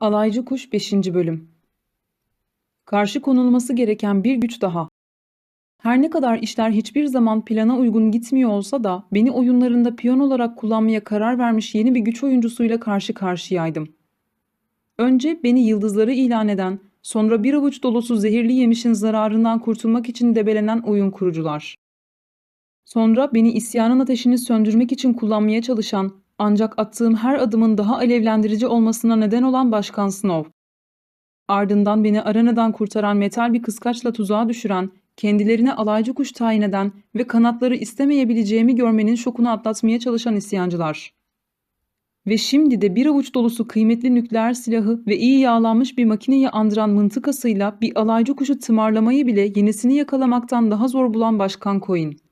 Alaycı Kuş 5. Bölüm Karşı konulması gereken bir güç daha. Her ne kadar işler hiçbir zaman plana uygun gitmiyor olsa da beni oyunlarında piyon olarak kullanmaya karar vermiş yeni bir güç oyuncusuyla karşı karşıyaydım. Önce beni yıldızları ilan eden, sonra bir avuç dolusu zehirli yemişin zararından kurtulmak için debelenen oyun kurucular. Sonra beni isyanın ateşini söndürmek için kullanmaya çalışan, ancak attığım her adımın daha alevlendirici olmasına neden olan Başkan Snow. Ardından beni arenadan kurtaran metal bir kıskaçla tuzağa düşüren, kendilerine alaycı kuş tayin eden ve kanatları istemeyebileceğimi görmenin şokunu atlatmaya çalışan isyancılar. Ve şimdi de bir avuç dolusu kıymetli nükleer silahı ve iyi yağlanmış bir makineyi andıran mıntıkasıyla bir alaycı kuşu tımarlamayı bile yenisini yakalamaktan daha zor bulan Başkan Coin.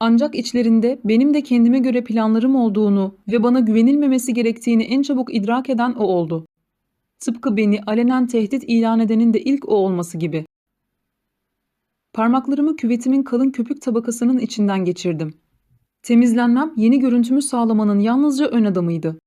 Ancak içlerinde benim de kendime göre planlarım olduğunu ve bana güvenilmemesi gerektiğini en çabuk idrak eden o oldu. Tıpkı beni alenen tehdit ilan edenin de ilk o olması gibi. Parmaklarımı küvetimin kalın köpük tabakasının içinden geçirdim. Temizlenmem yeni görüntümü sağlamanın yalnızca ön adamıydı.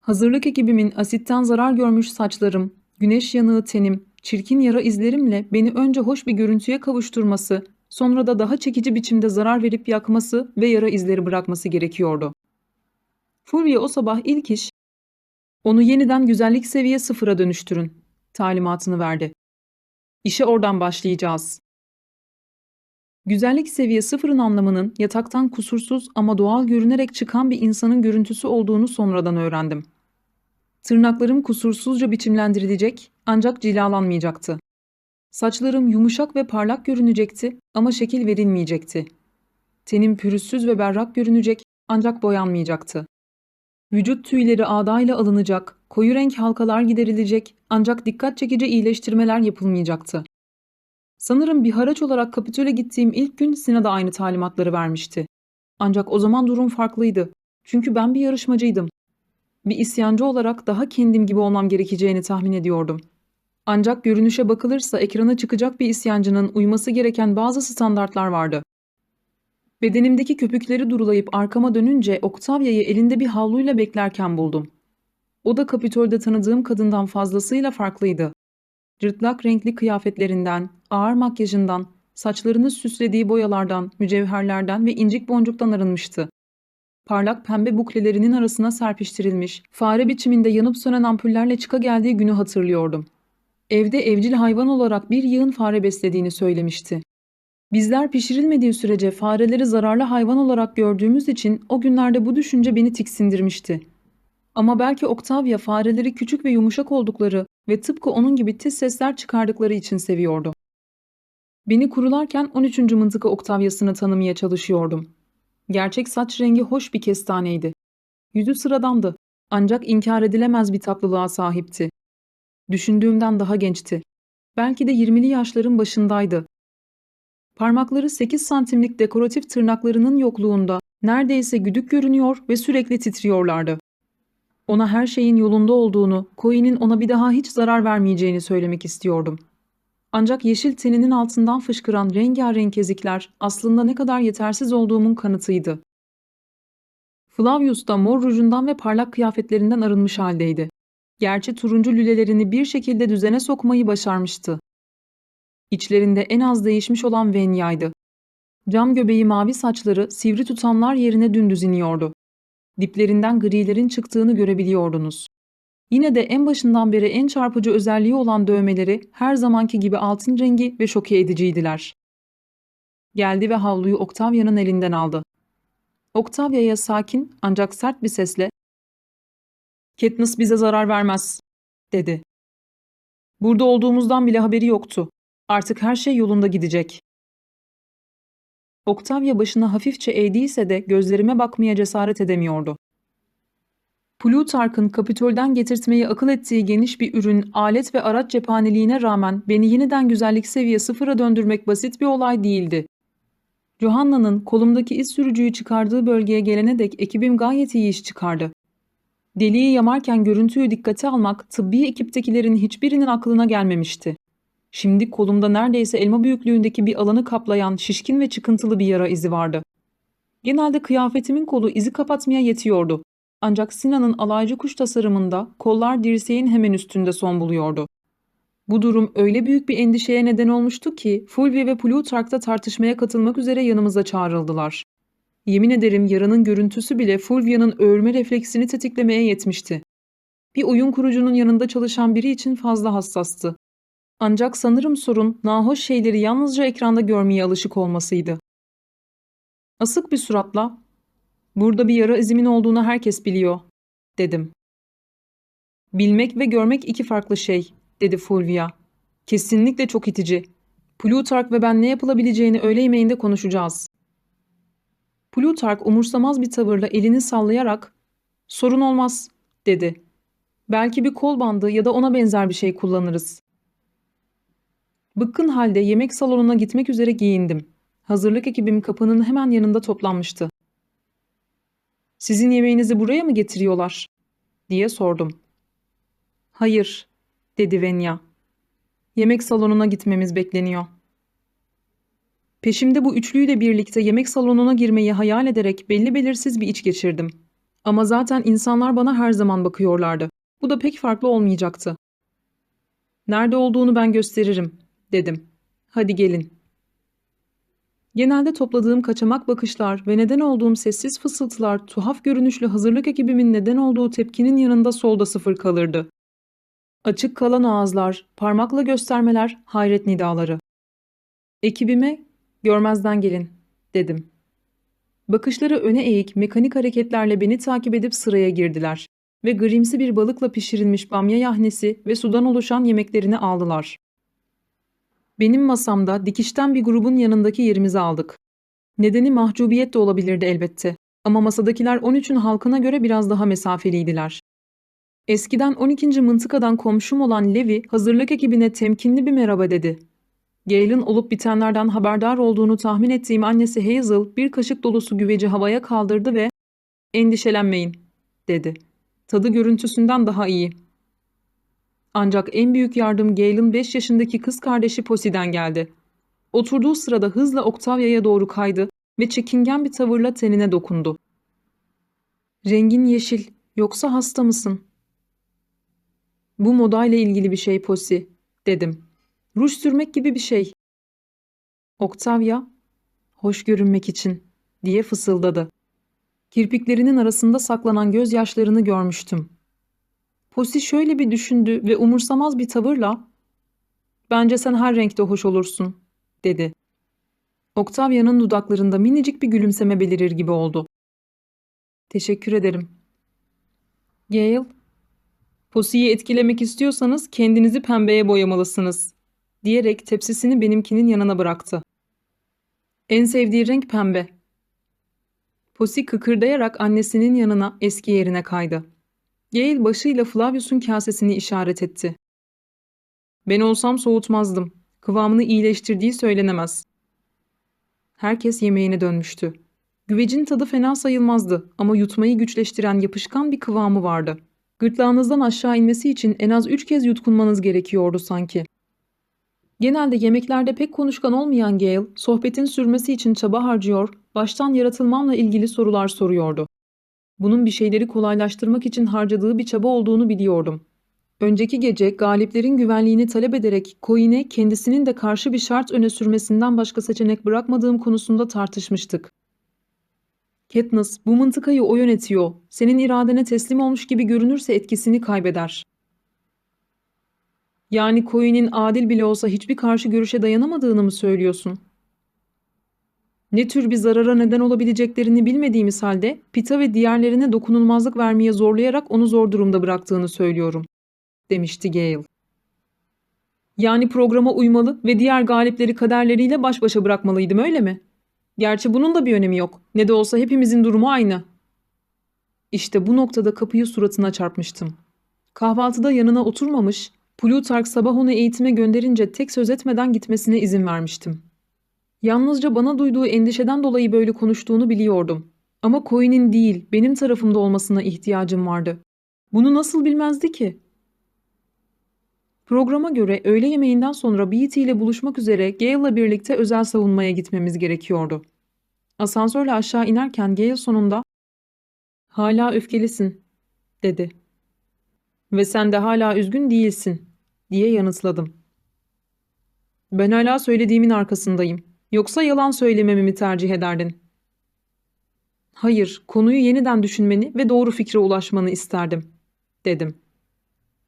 Hazırlık ekibimin asitten zarar görmüş saçlarım, güneş yanığı tenim, çirkin yara izlerimle beni önce hoş bir görüntüye kavuşturması, sonra da daha çekici biçimde zarar verip yakması ve yara izleri bırakması gerekiyordu. Fulvia o sabah ilk iş, onu yeniden güzellik seviye sıfıra dönüştürün, talimatını verdi. İşe oradan başlayacağız. Güzellik seviye sıfırın anlamının yataktan kusursuz ama doğal görünerek çıkan bir insanın görüntüsü olduğunu sonradan öğrendim. Tırnaklarım kusursuzca biçimlendirilecek ancak cilalanmayacaktı. Saçlarım yumuşak ve parlak görünecekti ama şekil verilmeyecekti. Tenim pürüzsüz ve berrak görünecek ancak boyanmayacaktı. Vücut tüyleri ağdayla alınacak, koyu renk halkalar giderilecek ancak dikkat çekici iyileştirmeler yapılmayacaktı. Sanırım bir haraç olarak Kapitol'e gittiğim ilk gün Sina da aynı talimatları vermişti. Ancak o zaman durum farklıydı. Çünkü ben bir yarışmacıydım. Bir isyancı olarak daha kendim gibi olmam gerekeceğini tahmin ediyordum. Ancak görünüşe bakılırsa ekrana çıkacak bir isyancının uyması gereken bazı standartlar vardı. Bedenimdeki köpükleri durulayıp arkama dönünce Octavia'yı elinde bir havluyla beklerken buldum. O da Kapitol'de tanıdığım kadından fazlasıyla farklıydı. Cırtlak renkli kıyafetlerinden, ağır makyajından, saçlarını süslediği boyalardan, mücevherlerden ve incik boncuktan arınmıştı. Parlak pembe buklelerinin arasına serpiştirilmiş, fare biçiminde yanıp sönen ampullerle çıka geldiği günü hatırlıyordum. Evde evcil hayvan olarak bir yığın fare beslediğini söylemişti. Bizler pişirilmediği sürece fareleri zararlı hayvan olarak gördüğümüz için o günlerde bu düşünce beni tiksindirmişti. Ama belki Octavia fareleri küçük ve yumuşak oldukları ve tıpkı onun gibi tiz sesler çıkardıkları için seviyordu. Beni kurularken 13. mıntıka Octavia'sını tanımaya çalışıyordum. Gerçek saç rengi hoş bir kestaneydi. Yüzü sıradandı ancak inkar edilemez bir tatlılığa sahipti. Düşündüğümden daha gençti. Belki de 20'li yaşların başındaydı. Parmakları 8 santimlik dekoratif tırnaklarının yokluğunda neredeyse güdük görünüyor ve sürekli titriyorlardı. Ona her şeyin yolunda olduğunu, Coin'in ona bir daha hiç zarar vermeyeceğini söylemek istiyordum. Ancak yeşil teninin altından fışkıran rengarenk ezikler aslında ne kadar yetersiz olduğumun kanıtıydı. Flavius da mor rujundan ve parlak kıyafetlerinden arınmış haldeydi. Gerçi turuncu lülelerini bir şekilde düzene sokmayı başarmıştı. İçlerinde en az değişmiş olan Venya'ydı. Cam göbeği mavi saçları sivri tutamlar yerine dümdüz iniyordu. Diplerinden grilerin çıktığını görebiliyordunuz. Yine de en başından beri en çarpıcı özelliği olan dövmeleri her zamanki gibi altın rengi ve şoke ediciydiler. Geldi ve havluyu Octavia'nın elinden aldı. Octavia'ya sakin ancak sert bir sesle ''Katniss bize zarar vermez.'' dedi. ''Burada olduğumuzdan bile haberi yoktu. Artık her şey yolunda gidecek.'' Octavia başını hafifçe eğdiyse de gözlerime bakmaya cesaret edemiyordu. Plutark'ın Kapitol'den getirtmeyi akıl ettiği geniş bir ürün, alet ve araç cephaneliğine rağmen beni yeniden güzellik seviye sıfıra döndürmek basit bir olay değildi. Johanna'nın kolumdaki iz sürücüyü çıkardığı bölgeye gelene dek ekibim gayet iyi iş çıkardı. Deliği yamarken görüntüyü dikkate almak tıbbi ekiptekilerin hiçbirinin aklına gelmemişti. Şimdi kolumda neredeyse elma büyüklüğündeki bir alanı kaplayan şişkin ve çıkıntılı bir yara izi vardı. Genelde kıyafetimin kolu izi kapatmaya yetiyordu. Ancak Sinan'ın alaycı kuş tasarımında kollar dirseğin hemen üstünde son buluyordu. Bu durum öyle büyük bir endişeye neden olmuştu ki Fulvia ve Plutarch'ta tartışmaya katılmak üzere yanımıza çağrıldılar. Yemin ederim yarının görüntüsü bile Fulvia'nın öğürme refleksini tetiklemeye yetmişti. Bir oyun kurucunun yanında çalışan biri için fazla hassastı. Ancak sanırım sorun nahoş şeyleri yalnızca ekranda görmeye alışık olmasıydı. Asık bir suratla, ''Burada bir yara izimin olduğunu herkes biliyor.'' dedim. ''Bilmek ve görmek iki farklı şey.'' dedi Fulvia. ''Kesinlikle çok itici. Plutarch ve ben ne yapılabileceğini öğle yemeğinde konuşacağız.'' Plutarch umursamaz bir tavırla elini sallayarak ''Sorun olmaz.'' dedi. ''Belki bir kol bandı ya da ona benzer bir şey kullanırız.'' Bıkkın halde yemek salonuna gitmek üzere giyindim. Hazırlık ekibim kapının hemen yanında toplanmıştı. Sizin yemeğinizi buraya mı getiriyorlar? diye sordum. Hayır, dedi Venya. Yemek salonuna gitmemiz bekleniyor. Peşimde bu üçlüyle birlikte yemek salonuna girmeyi hayal ederek belli belirsiz bir iç geçirdim. Ama zaten insanlar bana her zaman bakıyorlardı. Bu da pek farklı olmayacaktı. Nerede olduğunu ben gösteririm, dedim. Hadi gelin. Genelde topladığım kaçamak bakışlar ve neden olduğum sessiz fısıltılar tuhaf görünüşlü hazırlık ekibimin neden olduğu tepkinin yanında solda sıfır kalırdı. Açık kalan ağızlar, parmakla göstermeler, hayret nidaları. Ekibime görmezden gelin dedim. Bakışları öne eğik mekanik hareketlerle beni takip edip sıraya girdiler ve grimsi bir balıkla pişirilmiş bamya yahnesi ve sudan oluşan yemeklerini aldılar. Benim masamda dikişten bir grubun yanındaki yerimizi aldık. Nedeni mahcubiyet de olabilirdi elbette. Ama masadakiler 13'ün halkına göre biraz daha mesafeliydiler. Eskiden 12. mıntıkadan komşum olan Levi hazırlık ekibine temkinli bir merhaba dedi. Gale'ın olup bitenlerden haberdar olduğunu tahmin ettiğim annesi Hazel bir kaşık dolusu güveci havaya kaldırdı ve ''Endişelenmeyin'' dedi. ''Tadı görüntüsünden daha iyi.'' Ancak en büyük yardım Gale'ın 5 yaşındaki kız kardeşi Posi'den geldi. Oturduğu sırada hızla Octavia'ya doğru kaydı ve çekingen bir tavırla tenine dokundu. Rengin yeşil, yoksa hasta mısın? Bu modayla ilgili bir şey Posi, dedim. Ruj sürmek gibi bir şey. Octavia, hoş görünmek için, diye fısıldadı. Kirpiklerinin arasında saklanan gözyaşlarını görmüştüm. Posi şöyle bir düşündü ve umursamaz bir tavırla ''Bence sen her renkte hoş olursun.'' dedi. Octavia'nın dudaklarında minicik bir gülümseme belirir gibi oldu. ''Teşekkür ederim.'' Gale, ''Posi'yi etkilemek istiyorsanız kendinizi pembeye boyamalısınız.'' Diyerek tepsisini benimkinin yanına bıraktı. En sevdiği renk pembe. Posi kıkırdayarak annesinin yanına eski yerine kaydı. Gale başıyla Flavius'un kasesini işaret etti. Ben olsam soğutmazdım. Kıvamını iyileştirdiği söylenemez. Herkes yemeğine dönmüştü. Güvecin tadı fena sayılmazdı ama yutmayı güçleştiren yapışkan bir kıvamı vardı. Gırtlağınızdan aşağı inmesi için en az üç kez yutkunmanız gerekiyordu sanki. Genelde yemeklerde pek konuşkan olmayan Gale, sohbetin sürmesi için çaba harcıyor, baştan yaratılmamla ilgili sorular soruyordu. Bunun bir şeyleri kolaylaştırmak için harcadığı bir çaba olduğunu biliyordum. Önceki gece galiplerin güvenliğini talep ederek Coin'e kendisinin de karşı bir şart öne sürmesinden başka seçenek bırakmadığım konusunda tartışmıştık. Katniss, bu mıntıkayı o yönetiyor. Senin iradene teslim olmuş gibi görünürse etkisini kaybeder. Yani Coin'in adil bile olsa hiçbir karşı görüşe dayanamadığını mı söylüyorsun?'' ne tür bir zarara neden olabileceklerini bilmediğimiz halde Pita ve diğerlerine dokunulmazlık vermeye zorlayarak onu zor durumda bıraktığını söylüyorum, demişti Gale. Yani programa uymalı ve diğer galipleri kaderleriyle baş başa bırakmalıydım öyle mi? Gerçi bunun da bir önemi yok. Ne de olsa hepimizin durumu aynı. İşte bu noktada kapıyı suratına çarpmıştım. Kahvaltıda yanına oturmamış, Plutark sabah onu eğitime gönderince tek söz etmeden gitmesine izin vermiştim. Yalnızca bana duyduğu endişeden dolayı böyle konuştuğunu biliyordum. Ama Coin'in değil, benim tarafımda olmasına ihtiyacım vardı. Bunu nasıl bilmezdi ki? Programa göre öğle yemeğinden sonra Beatty ile buluşmak üzere Gale'la birlikte özel savunmaya gitmemiz gerekiyordu. Asansörle aşağı inerken Gale sonunda Hala öfkelisin, dedi. Ve sen de hala üzgün değilsin, diye yanıtladım. Ben hala söylediğimin arkasındayım. Yoksa yalan söylememi mi tercih ederdin? Hayır, konuyu yeniden düşünmeni ve doğru fikre ulaşmanı isterdim, dedim.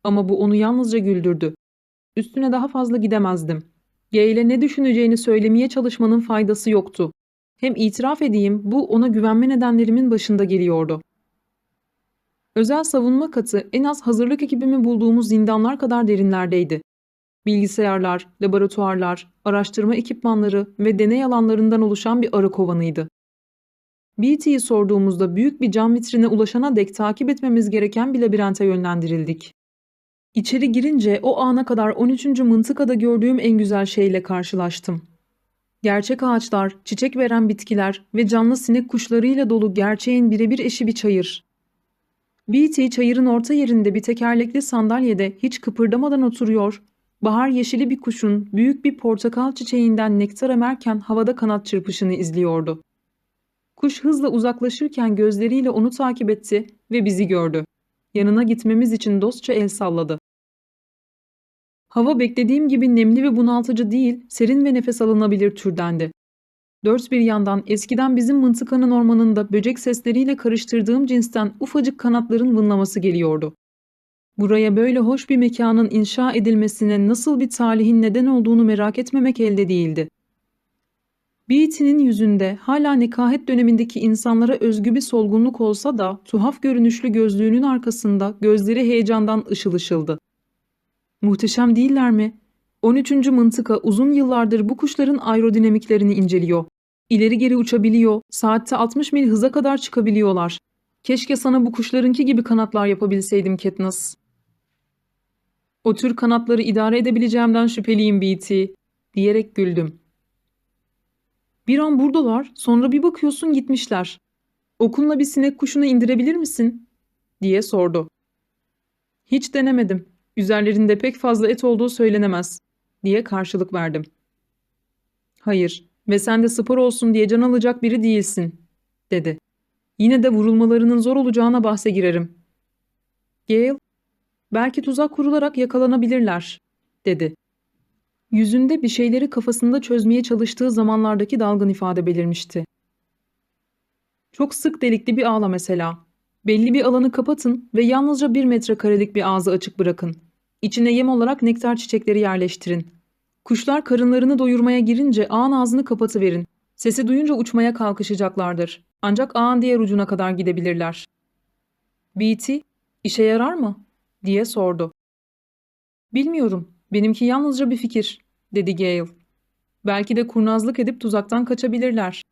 Ama bu onu yalnızca güldürdü. Üstüne daha fazla gidemezdim. G ile ne düşüneceğini söylemeye çalışmanın faydası yoktu. Hem itiraf edeyim bu ona güvenme nedenlerimin başında geliyordu. Özel savunma katı en az hazırlık ekibimi bulduğumuz zindanlar kadar derinlerdeydi. Bilgisayarlar, laboratuvarlar, araştırma ekipmanları ve deney alanlarından oluşan bir arı kovanıydı. BT'yi sorduğumuzda büyük bir cam vitrine ulaşana dek takip etmemiz gereken bir labirente yönlendirildik. İçeri girince o ana kadar 13. mıntıkada gördüğüm en güzel şeyle karşılaştım. Gerçek ağaçlar, çiçek veren bitkiler ve canlı sinek kuşlarıyla dolu gerçeğin birebir eşi bir çayır. BT çayırın orta yerinde bir tekerlekli sandalyede hiç kıpırdamadan oturuyor, bahar yeşili bir kuşun büyük bir portakal çiçeğinden nektar emerken havada kanat çırpışını izliyordu. Kuş hızla uzaklaşırken gözleriyle onu takip etti ve bizi gördü. Yanına gitmemiz için dostça el salladı. Hava beklediğim gibi nemli ve bunaltıcı değil, serin ve nefes alınabilir türdendi. Dört bir yandan eskiden bizim mıntıkanın ormanında böcek sesleriyle karıştırdığım cinsten ufacık kanatların vınlaması geliyordu. Buraya böyle hoş bir mekanın inşa edilmesine nasıl bir talihin neden olduğunu merak etmemek elde değildi. Beatty'nin yüzünde hala nekahet dönemindeki insanlara özgü bir solgunluk olsa da tuhaf görünüşlü gözlüğünün arkasında gözleri heyecandan ışıl ışıldı. Muhteşem değiller mi? 13. mıntıka uzun yıllardır bu kuşların aerodinamiklerini inceliyor. İleri geri uçabiliyor, saatte 60 mil hıza kadar çıkabiliyorlar. Keşke sana bu kuşlarınki gibi kanatlar yapabilseydim Katniss. O tür kanatları idare edebileceğimden şüpheliyim BT, diyerek güldüm. Bir an buradalar, sonra bir bakıyorsun gitmişler. Okunla bir sinek kuşunu indirebilir misin? diye sordu. Hiç denemedim. Üzerlerinde pek fazla et olduğu söylenemez, diye karşılık verdim. Hayır ve sen de spor olsun diye can alacak biri değilsin, dedi. Yine de vurulmalarının zor olacağına bahse girerim. Gale, belki tuzak kurularak yakalanabilirler, dedi. Yüzünde bir şeyleri kafasında çözmeye çalıştığı zamanlardaki dalgın ifade belirmişti. Çok sık delikli bir ağla mesela. Belli bir alanı kapatın ve yalnızca bir metrekarelik bir ağzı açık bırakın. İçine yem olarak nektar çiçekleri yerleştirin. Kuşlar karınlarını doyurmaya girince ağın ağzını kapatıverin. Sesi duyunca uçmaya kalkışacaklardır. Ancak ağın diğer ucuna kadar gidebilirler. Beatty, işe yarar mı? diye sordu. Bilmiyorum. Benimki yalnızca bir fikir, dedi Gale. Belki de kurnazlık edip tuzaktan kaçabilirler.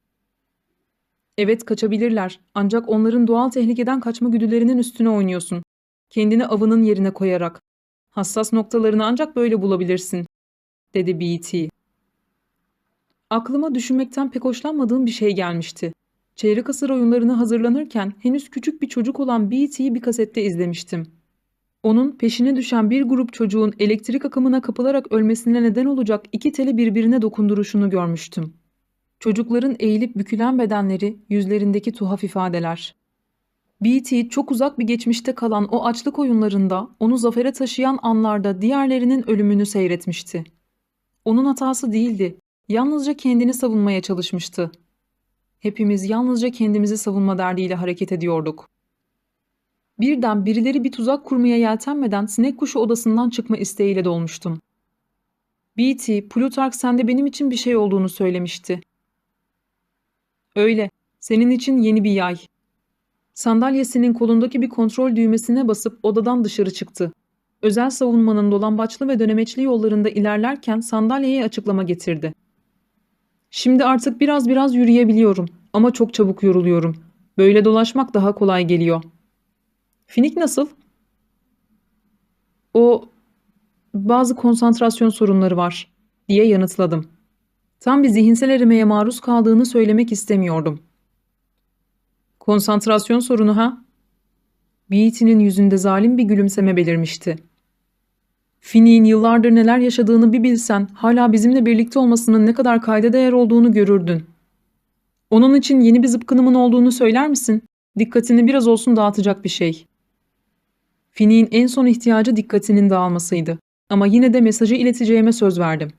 Evet kaçabilirler. Ancak onların doğal tehlikeden kaçma güdülerinin üstüne oynuyorsun. Kendini avının yerine koyarak. Hassas noktalarını ancak böyle bulabilirsin, dedi B.T. Aklıma düşünmekten pek hoşlanmadığım bir şey gelmişti. Çeyrek asır oyunlarını hazırlanırken henüz küçük bir çocuk olan B.T.'yi bir kasette izlemiştim. Onun peşine düşen bir grup çocuğun elektrik akımına kapılarak ölmesine neden olacak iki teli birbirine dokunduruşunu görmüştüm. Çocukların eğilip bükülen bedenleri, yüzlerindeki tuhaf ifadeler. B.T. çok uzak bir geçmişte kalan o açlık oyunlarında onu zafere taşıyan anlarda diğerlerinin ölümünü seyretmişti. Onun hatası değildi. Yalnızca kendini savunmaya çalışmıştı. Hepimiz yalnızca kendimizi savunma derdiyle hareket ediyorduk. Birden birileri bir tuzak kurmaya yeltenmeden sinek kuşu odasından çıkma isteğiyle dolmuştum. B.T. Plutark sende benim için bir şey olduğunu söylemişti. Öyle. Senin için yeni bir yay. Sandalyesinin kolundaki bir kontrol düğmesine basıp odadan dışarı çıktı. Özel savunmanın dolambaçlı ve dönemeçli yollarında ilerlerken sandalyeye açıklama getirdi. Şimdi artık biraz biraz yürüyebiliyorum ama çok çabuk yoruluyorum. Böyle dolaşmak daha kolay geliyor. Finik nasıl? O bazı konsantrasyon sorunları var diye yanıtladım. Tam bir zihinsel erimeye maruz kaldığını söylemek istemiyordum. Konsantrasyon sorunu ha? Beatty'nin yüzünde zalim bir gülümseme belirmişti. Finik'in yıllardır neler yaşadığını bir bilsen, hala bizimle birlikte olmasının ne kadar kayda değer olduğunu görürdün. Onun için yeni bir zıpkınımın olduğunu söyler misin? Dikkatini biraz olsun dağıtacak bir şey. Finik'in en son ihtiyacı dikkatinin dağılmasıydı. Ama yine de mesajı ileteceğime söz verdim.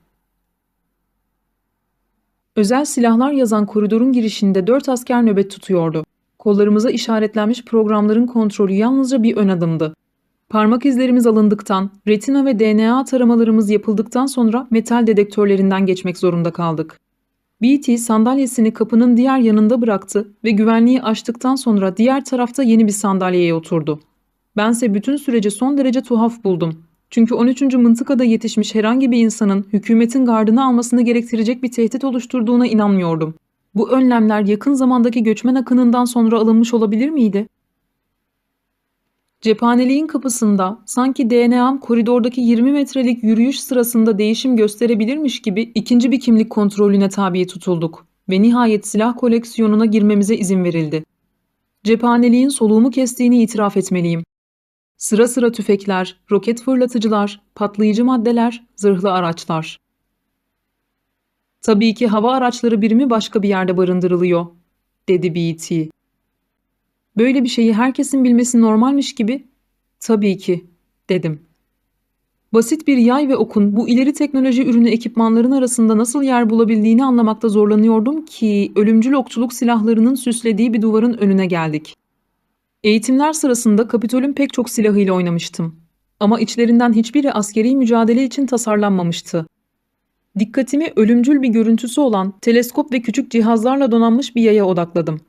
Özel silahlar yazan koridorun girişinde dört asker nöbet tutuyordu. Kollarımıza işaretlenmiş programların kontrolü yalnızca bir ön adımdı. Parmak izlerimiz alındıktan, retina ve DNA taramalarımız yapıldıktan sonra metal dedektörlerinden geçmek zorunda kaldık. BT sandalyesini kapının diğer yanında bıraktı ve güvenliği açtıktan sonra diğer tarafta yeni bir sandalyeye oturdu. Bense bütün süreci son derece tuhaf buldum. Çünkü 13. mıntıkada yetişmiş herhangi bir insanın hükümetin gardını almasını gerektirecek bir tehdit oluşturduğuna inanmıyordum. Bu önlemler yakın zamandaki göçmen akınından sonra alınmış olabilir miydi? Cephaneliğin kapısında sanki DNA'm koridordaki 20 metrelik yürüyüş sırasında değişim gösterebilirmiş gibi ikinci bir kimlik kontrolüne tabi tutulduk ve nihayet silah koleksiyonuna girmemize izin verildi. Cephaneliğin soluğumu kestiğini itiraf etmeliyim. Sıra sıra tüfekler, roket fırlatıcılar, patlayıcı maddeler, zırhlı araçlar. Tabii ki hava araçları birimi başka bir yerde barındırılıyor, dedi B.T. Böyle bir şeyi herkesin bilmesi normalmiş gibi. Tabii ki, dedim. Basit bir yay ve okun bu ileri teknoloji ürünü ekipmanların arasında nasıl yer bulabildiğini anlamakta zorlanıyordum ki ölümcül okçuluk silahlarının süslediği bir duvarın önüne geldik. Eğitimler sırasında Kapitol'ün pek çok silahıyla oynamıştım. Ama içlerinden hiçbiri askeri mücadele için tasarlanmamıştı. Dikkatimi ölümcül bir görüntüsü olan teleskop ve küçük cihazlarla donanmış bir yaya odakladım.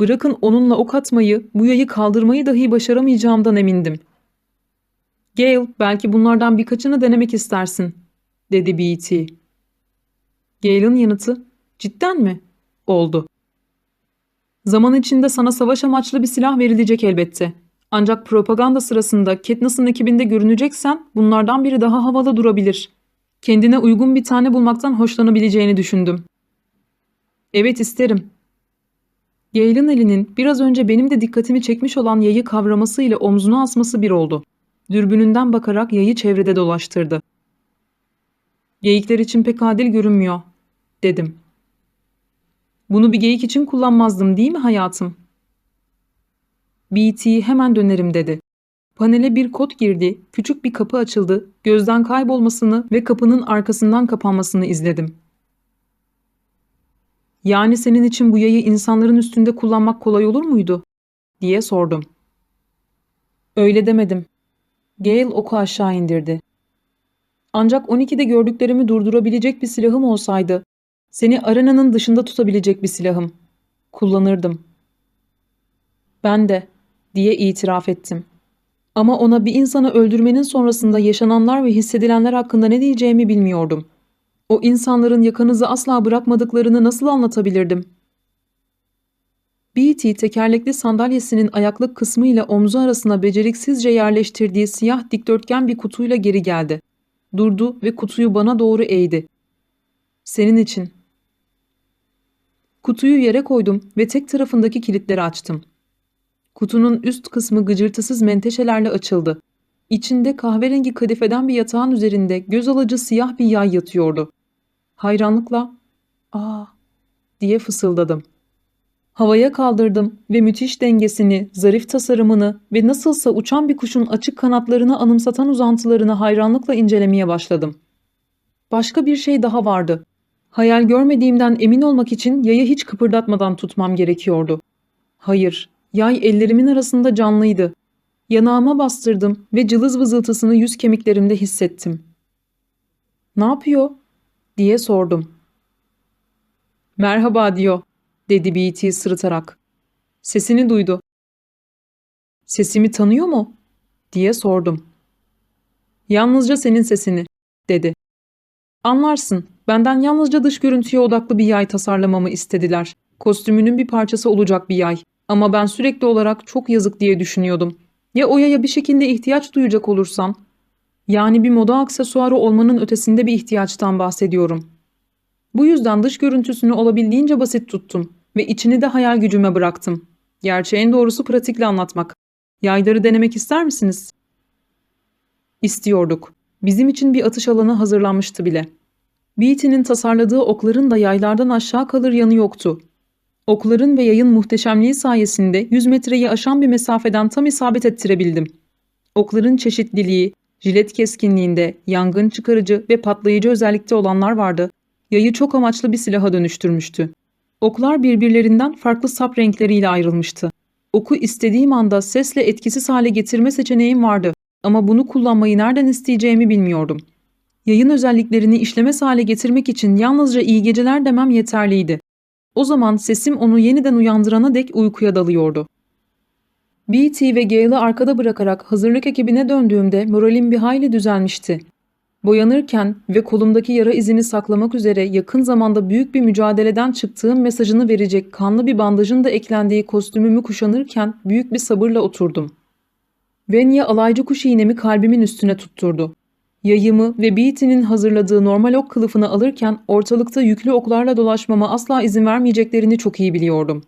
Bırakın onunla ok atmayı, bu yayı kaldırmayı dahi başaramayacağımdan emindim. Gale, belki bunlardan birkaçını denemek istersin, dedi B.T. Gale'ın yanıtı, cidden mi? Oldu. Zaman içinde sana savaş amaçlı bir silah verilecek elbette. Ancak propaganda sırasında Katniss'ın ekibinde görüneceksen bunlardan biri daha havalı durabilir. Kendine uygun bir tane bulmaktan hoşlanabileceğini düşündüm. Evet isterim. Gale'ın elinin biraz önce benim de dikkatimi çekmiş olan yayı kavraması ile omzuna asması bir oldu. Dürbününden bakarak yayı çevrede dolaştırdı. Geyikler için pek adil görünmüyor, dedim. Bunu bir geyik için kullanmazdım değil mi hayatım? BT hemen dönerim dedi. Panele bir kod girdi, küçük bir kapı açıldı, gözden kaybolmasını ve kapının arkasından kapanmasını izledim. Yani senin için bu yayı insanların üstünde kullanmak kolay olur muydu? diye sordum. Öyle demedim. Gale oku aşağı indirdi. Ancak 12'de gördüklerimi durdurabilecek bir silahım olsaydı seni arenanın dışında tutabilecek bir silahım. Kullanırdım. Ben de, diye itiraf ettim. Ama ona bir insanı öldürmenin sonrasında yaşananlar ve hissedilenler hakkında ne diyeceğimi bilmiyordum. O insanların yakanızı asla bırakmadıklarını nasıl anlatabilirdim? B.T. tekerlekli sandalyesinin ayaklık kısmı ile omzu arasına beceriksizce yerleştirdiği siyah dikdörtgen bir kutuyla geri geldi. Durdu ve kutuyu bana doğru eğdi. Senin için. Kutuyu yere koydum ve tek tarafındaki kilitleri açtım. Kutunun üst kısmı gıcırtısız menteşelerle açıldı. İçinde kahverengi kadifeden bir yatağın üzerinde göz alıcı siyah bir yay yatıyordu. Hayranlıkla ''Aa'' diye fısıldadım. Havaya kaldırdım ve müthiş dengesini, zarif tasarımını ve nasılsa uçan bir kuşun açık kanatlarını anımsatan uzantılarını hayranlıkla incelemeye başladım. Başka bir şey daha vardı. Hayal görmediğimden emin olmak için yayı hiç kıpırdatmadan tutmam gerekiyordu. Hayır, yay ellerimin arasında canlıydı. Yanağıma bastırdım ve cılız vızıltısını yüz kemiklerimde hissettim. Ne yapıyor? Diye sordum. Merhaba diyor, dedi B.T. sırıtarak. Sesini duydu. Sesimi tanıyor mu? diye sordum. Yalnızca senin sesini, dedi. Anlarsın, benden yalnızca dış görüntüye odaklı bir yay tasarlamamı istediler. Kostümünün bir parçası olacak bir yay. Ama ben sürekli olarak çok yazık diye düşünüyordum. Ya o yaya bir şekilde ihtiyaç duyacak olursam? Yani bir moda aksesuarı olmanın ötesinde bir ihtiyaçtan bahsediyorum. Bu yüzden dış görüntüsünü olabildiğince basit tuttum ve içini de hayal gücüme bıraktım. Gerçi en doğrusu pratikle anlatmak. Yayları denemek ister misiniz? İstiyorduk. Bizim için bir atış alanı hazırlanmıştı bile. Beatty'nin tasarladığı okların da yaylardan aşağı kalır yanı yoktu. Okların ve yayın muhteşemliği sayesinde 100 metreyi aşan bir mesafeden tam isabet ettirebildim. Okların çeşitliliği, jilet keskinliğinde, yangın çıkarıcı ve patlayıcı özellikte olanlar vardı. Yayı çok amaçlı bir silaha dönüştürmüştü. Oklar birbirlerinden farklı sap renkleriyle ayrılmıştı. Oku istediğim anda sesle etkisiz hale getirme seçeneğim vardı ama bunu kullanmayı nereden isteyeceğimi bilmiyordum. Yayın özelliklerini işlemez hale getirmek için yalnızca iyi geceler demem yeterliydi. O zaman sesim onu yeniden uyandırana dek uykuya dalıyordu. B.T. ve Gale'ı arkada bırakarak hazırlık ekibine döndüğümde moralim bir hayli düzelmişti. Boyanırken ve kolumdaki yara izini saklamak üzere yakın zamanda büyük bir mücadeleden çıktığım mesajını verecek kanlı bir bandajın da eklendiği kostümümü kuşanırken büyük bir sabırla oturdum. Venya alaycı kuş iğnemi kalbimin üstüne tutturdu. Yayımı ve Beatty'nin hazırladığı normal ok kılıfını alırken ortalıkta yüklü oklarla dolaşmama asla izin vermeyeceklerini çok iyi biliyordum.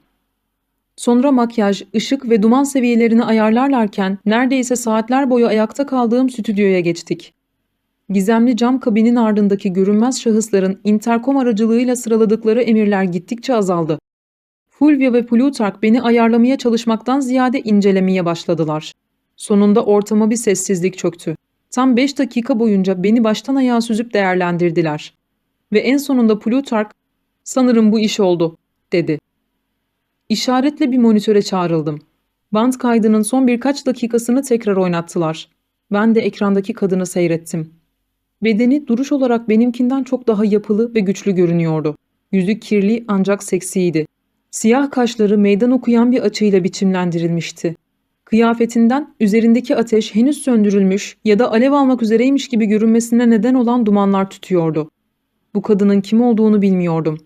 Sonra makyaj, ışık ve duman seviyelerini ayarlarlarken neredeyse saatler boyu ayakta kaldığım stüdyoya geçtik. Gizemli cam kabinin ardındaki görünmez şahısların interkom aracılığıyla sıraladıkları emirler gittikçe azaldı. Fulvia ve Plutark beni ayarlamaya çalışmaktan ziyade incelemeye başladılar. Sonunda ortama bir sessizlik çöktü. Tam beş dakika boyunca beni baştan ayağa süzüp değerlendirdiler. Ve en sonunda Plutark, ''Sanırım bu iş oldu.'' dedi. İşaretle bir monitöre çağrıldım. Band kaydının son birkaç dakikasını tekrar oynattılar. Ben de ekrandaki kadını seyrettim. Bedeni duruş olarak benimkinden çok daha yapılı ve güçlü görünüyordu. Yüzü kirli ancak seksiydi. Siyah kaşları meydan okuyan bir açıyla biçimlendirilmişti. Kıyafetinden üzerindeki ateş henüz söndürülmüş ya da alev almak üzereymiş gibi görünmesine neden olan dumanlar tütüyordu. Bu kadının kim olduğunu bilmiyordum.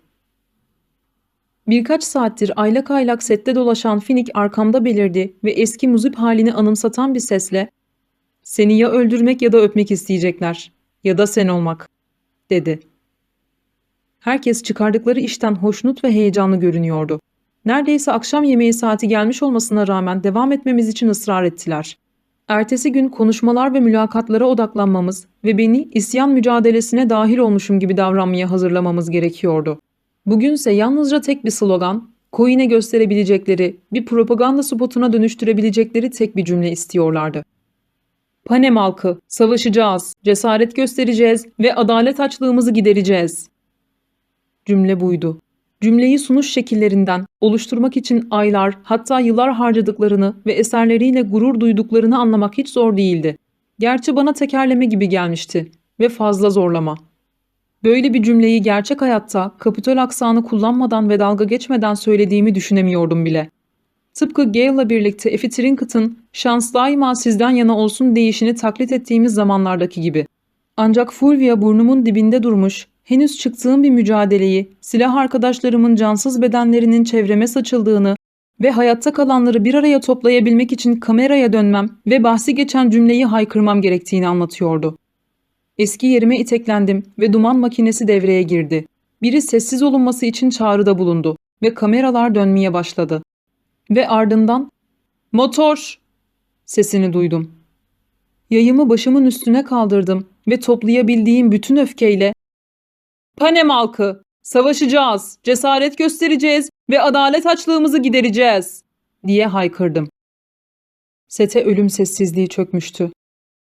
Birkaç saattir aylak aylak sette dolaşan Finik arkamda belirdi ve eski muzip halini anımsatan bir sesle ''Seni ya öldürmek ya da öpmek isteyecekler ya da sen olmak.'' dedi. Herkes çıkardıkları işten hoşnut ve heyecanlı görünüyordu. Neredeyse akşam yemeği saati gelmiş olmasına rağmen devam etmemiz için ısrar ettiler. Ertesi gün konuşmalar ve mülakatlara odaklanmamız ve beni isyan mücadelesine dahil olmuşum gibi davranmaya hazırlamamız gerekiyordu. Bugünse yalnızca tek bir slogan, Coin'e gösterebilecekleri, bir propaganda spotuna dönüştürebilecekleri tek bir cümle istiyorlardı. Panem halkı, savaşacağız, cesaret göstereceğiz ve adalet açlığımızı gidereceğiz. Cümle buydu. Cümleyi sunuş şekillerinden, oluşturmak için aylar hatta yıllar harcadıklarını ve eserleriyle gurur duyduklarını anlamak hiç zor değildi. Gerçi bana tekerleme gibi gelmişti ve fazla zorlama. Böyle bir cümleyi gerçek hayatta kapitol aksanı kullanmadan ve dalga geçmeden söylediğimi düşünemiyordum bile. Tıpkı Gale'la birlikte Effie Trinket'ın şans daima sizden yana olsun deyişini taklit ettiğimiz zamanlardaki gibi. Ancak Fulvia burnumun dibinde durmuş, henüz çıktığım bir mücadeleyi, silah arkadaşlarımın cansız bedenlerinin çevreme saçıldığını ve hayatta kalanları bir araya toplayabilmek için kameraya dönmem ve bahsi geçen cümleyi haykırmam gerektiğini anlatıyordu. Eski yerime iteklendim ve duman makinesi devreye girdi. Biri sessiz olunması için çağrıda bulundu ve kameralar dönmeye başladı. Ve ardından ''Motor!'' sesini duydum. Yayımı başımın üstüne kaldırdım ve toplayabildiğim bütün öfkeyle ''Panem halkı, savaşacağız, cesaret göstereceğiz ve adalet açlığımızı gidereceğiz.'' diye haykırdım. Sete ölüm sessizliği çökmüştü.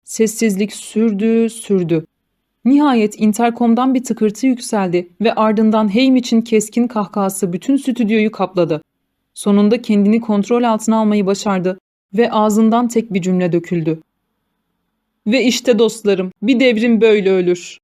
Sessizlik sürdü, sürdü. Nihayet interkomdan bir tıkırtı yükseldi ve ardından Haymitch'in keskin kahkahası bütün stüdyoyu kapladı. Sonunda kendini kontrol altına almayı başardı ve ağzından tek bir cümle döküldü. Ve işte dostlarım, bir devrim böyle ölür.